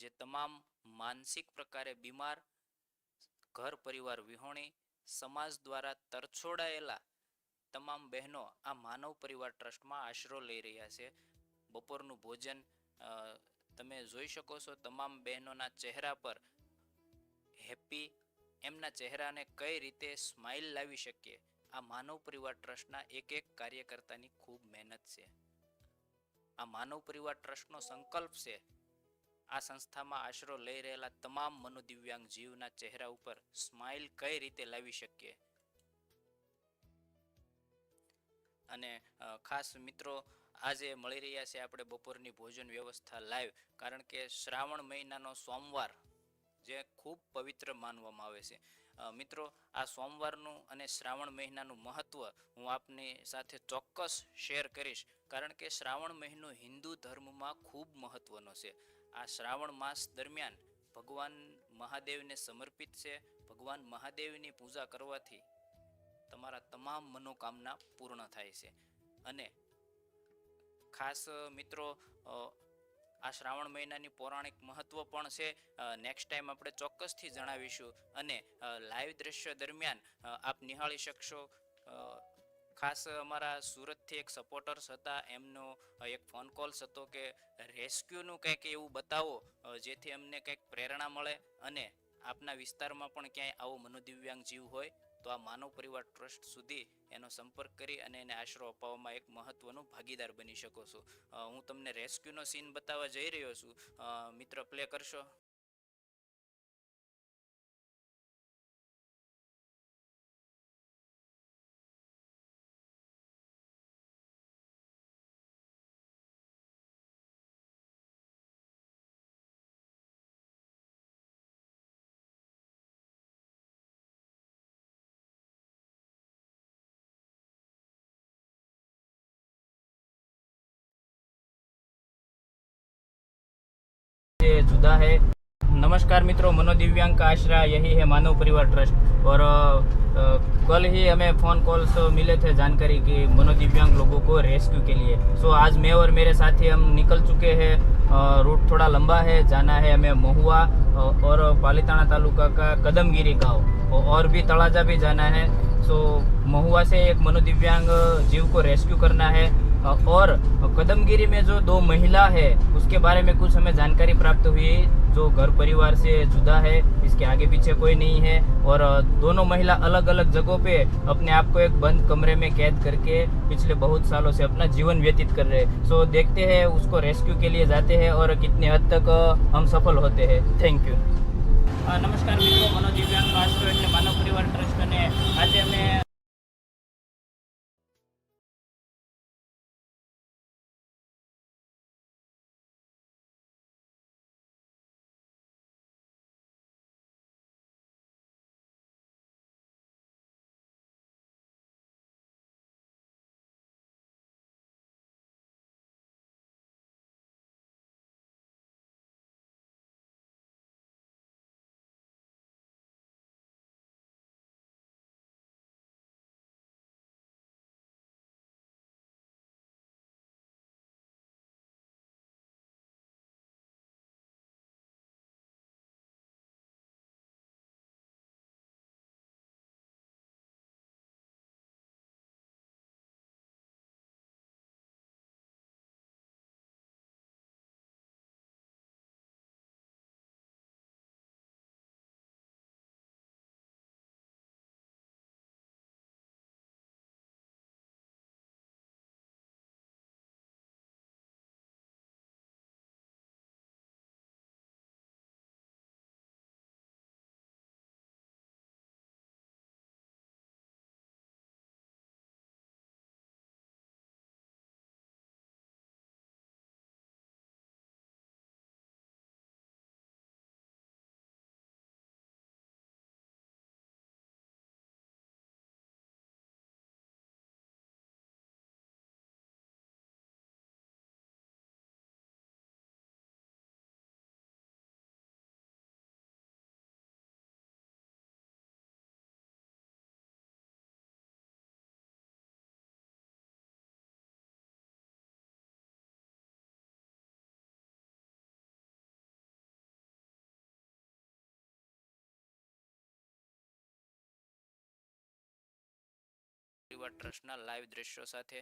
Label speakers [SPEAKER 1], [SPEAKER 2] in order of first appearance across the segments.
[SPEAKER 1] જે તમામ માનસિક પ્રકારે બીમાર, ઘર પરિવાર વિહોણી, સમાજ દ્વારા તરછોડાયેલા તમામ બહેનો આ માનવ પરિવાર ટ્રસ્ટમાં આશરો લઈ રહ્યા છે. બપોરનું ભોજન તમે જોઈ શકો છો તમામ બહેનોના ચહેરા પર હેપી એમના ચહેરાને કઈ રીતે સ્માઇલ લાવી શકીએ? આ માનવ પરિવાર ટ્રસ્ટના એક એક કાર્યકર્તાની ખૂબ મહેનત છે. આ માનવ પરિવાર ટ્રસ્ટનો સંકલ્પ છે આ સંસ્થામાં આશરો લઈ રહેલા તમામ મનોદિવ્યાંગ જીવના ચહેરા ઉપર સ્માઇલ કઈ રીતે લાવી શકીએ? અને ખાસ મિત્રો, આજે મળી રહ્યા છે આપણે બપોરની ભોજન વ્યવસ્થા લાઈવ, કારણ કે શ્રાવણ મહિનાનો સોમવાર જે ખૂબ પવિત્ર માનવામાં આવે છે. મિત્રો, આ સોમવારનું અને શ્રાવણ મહિનાનું મહત્ત્વ હું આપની સાથે ચોક્કસ શેર કરીશ, કારણ કે શ્રાવણ મહિનો હિન્દુ ધર્મમાં ખૂબ મહત્ત્વનો છે. આ શ્રાવણ માસ દરમિયાન ભગવાન મહાદેવને સમર્પિત છે. ભગવાન મહાદેવની પૂજા કરવાથી તમારા તમામ મનોકામના પૂર્ણ થાય છે. અને ખાસ, મિત્રો આ શ્રાવણ મહિનાની પૌરાણિક મહત્વ પણ છે. નેક્સ્ટ ટાઈમ આપણે ચોક્કસથી જણાવીશું. અને લાઈવ દ્રશ્ય દરમિયાન આપ નિહાળી શકશો. ખાસ અમારા સુરતથી એક સપોર્ટર્સ હતા. એમનો એક ફોન કોલ્સ હતો કે રેસ્ક્યુનું કંઈક એવું બતાવો જેથી અમને કંઈક પ્રેરણા મળે અને આપના વિસ્તારમાં પણ ક્યાંય આવો મનોદિવ્યાંગ જીવ હોય. તો આ માનવ પરિવાર ટ્રસ્ટ સુધી એનો સંપર્ક કરી અને એને આશરો અપાવવામાં એક મહત્વનો ભાગીદાર બની શકો છો. હું તમને રેસ્ક્યુનો સીન બતાવવા જઈ રહ્યો છું. મિત્ર પ્લે કરશો? जुदा है। नमस्कार मित्रों, मनोदिव्यांग का आश्रय यही है मानव परिवार ट्रस्ट। और कल ही हमें फ़ोन कॉल्स मिले थे जानकारी कि मनोदिव्यांग लोगों को रेस्क्यू के लिए। सो आज मैं और मेरे साथी हम निकल चुके हैं। रूट थोड़ा लंबा है, जाना है हमें महुआ और पालीताना तालुका का कदमगिरी गाँव। और भी तलाजा भी जाना है। सो महुआ से एक मनोदिव्यांग जीव को रेस्क्यू करना है। और कदमगिरी में जो दो महिला है उसके बारे में कुछ हमें जानकारी प्राप्त हुई जो घर परिवार से जुदा है इसके आगे पीछे कोई नहीं है और अ, दोनों महिला अलग अलग जगहों पे अपने आप को एक बंद कमरे में कैद करके पिछले बहुत सालों से अपना जीवन व्यतीत कर रहे हैं सो देखते हैं उसको रेस्क्यू के लिए जाते हैं और कितने हद तक अ, हम सफल होते हैं થેન્ક યુ નમસ્કાર મિત્રો મનોદિવ્યાંગનો આશ્રય એટલે માનવ પરિવાર ટ્રસ્ટ અને આજે અમે પરિવાર ટ્રસ્ટના લાઈવ દ્રશ્યો સાથે.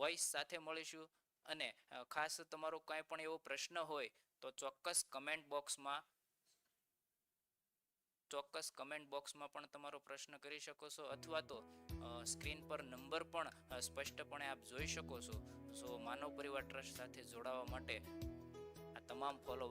[SPEAKER 1] વોઇસ સાથે મળીશું. અને ખાસ તમારો કાંઈ પણ એવો પ્રશ્ન હોય, તો ચોક્કસ કમેન્ટ બોક્સમાં ચોક્કસ કમેન્ટ બોક્સમાં પણ તમારો પ્રશ્ન કરી શકો છો. અથવા તો સ્ક્રીન પર નંબર પણ સ્પષ્ટપણે આપ જોઈ શકો છો. સો માનવ પરિવાર ટ્રસ્ટ સાથે જોડાવા માટે આ તમામ ફોલો